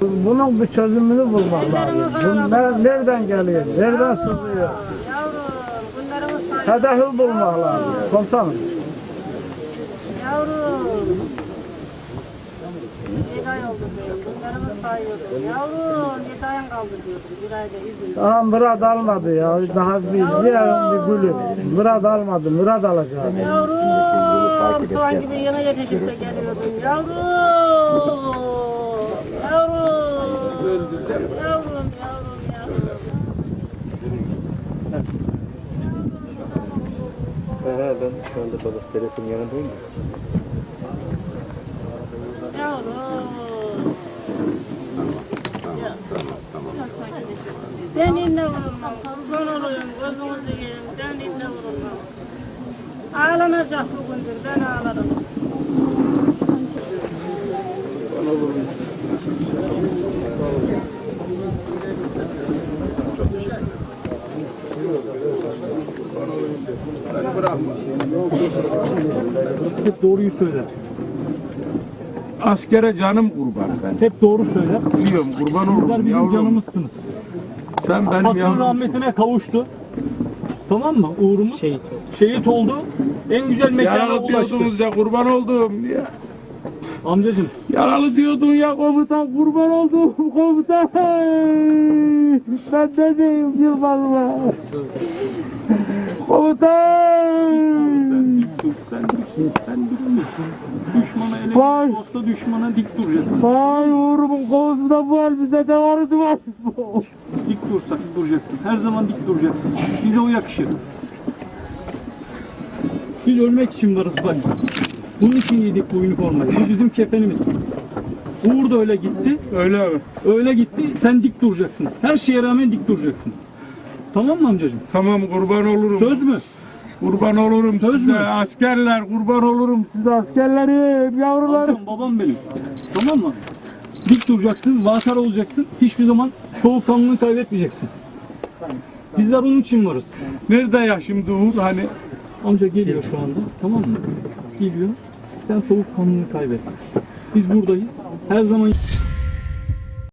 Bunun bir çözümünü bulmak lazım. Bunlar nereden geliyor? Nereden sızıyor? Hedefi bulmak lazım. Komutanım. Yavrum. Ay oldu diyor. Bunlarımız sayıyordu. Yavrum, yedi ayın kaldı diyordu. Bir ayda izin. Daha Murat almadı ya. Daha bir diğer bir gülü. Murat almadı. Murat alacak. Yavrum, soğan gibi yana yetişip de geliyordun. Yavrum. Yavrum. Yavrum, yavrum, yavrum. He ben şu anda babası dedesinin yanındayım. Yavrum. Ben inle vurulmam. Kurban olayım, gözünüzü yiyeyim. Ben inle vurulmam. Ağlanacak bugündür, ben ağlarım. Doğruyu söyler. Askere canım kurban ben. Hep doğru söyler. Biliyorum kurban Sizler olurum bizim yavrum. canımızsınız. Sen benim Patron yavrumsun. rahmetine kavuştu. Tamam mı? Uğrumuz şehit, şehit oldu. En güzel mekana Yaralı ulaştı. diyordunuz ya kurban oldum ya. Amcacım Yaralı diyordun ya komutan kurban oldum komutan. Ben ne diyeyim Yılmaz'la. Komutan. Sen dik, sen dik. Düşmana ele Vay. dosta düşmana dik duracaksın. Vay uğrumun kovusunda bu var bize de vardı var. Dik dursak duracaksın. Her zaman dik duracaksın. Bize o yakışır. Biz ölmek için varız bak. Bunun için giydik bu üniformayı. Bu bizim kefenimiz. Uğur da öyle gitti. Öyle mi? Öyle gitti. Sen dik duracaksın. Her şeye rağmen dik duracaksın. Tamam mı amcacığım? Tamam kurban olurum. Söz mü? Kurban olurum Söz size mü? askerler kurban olurum size askerlerim yavrularım. Amcam, babam benim. Tamam mı? Dik duracaksın, vakar olacaksın. Hiçbir zaman soğukkanlılığını kaybetmeyeceksin. Bizler onun için varız. Nerede ya şimdi Uğur hani Amca geliyor şu anda. Tamam mı? Geliyor. Sen soğukkanlılığını kaybetme. Biz buradayız. Her zaman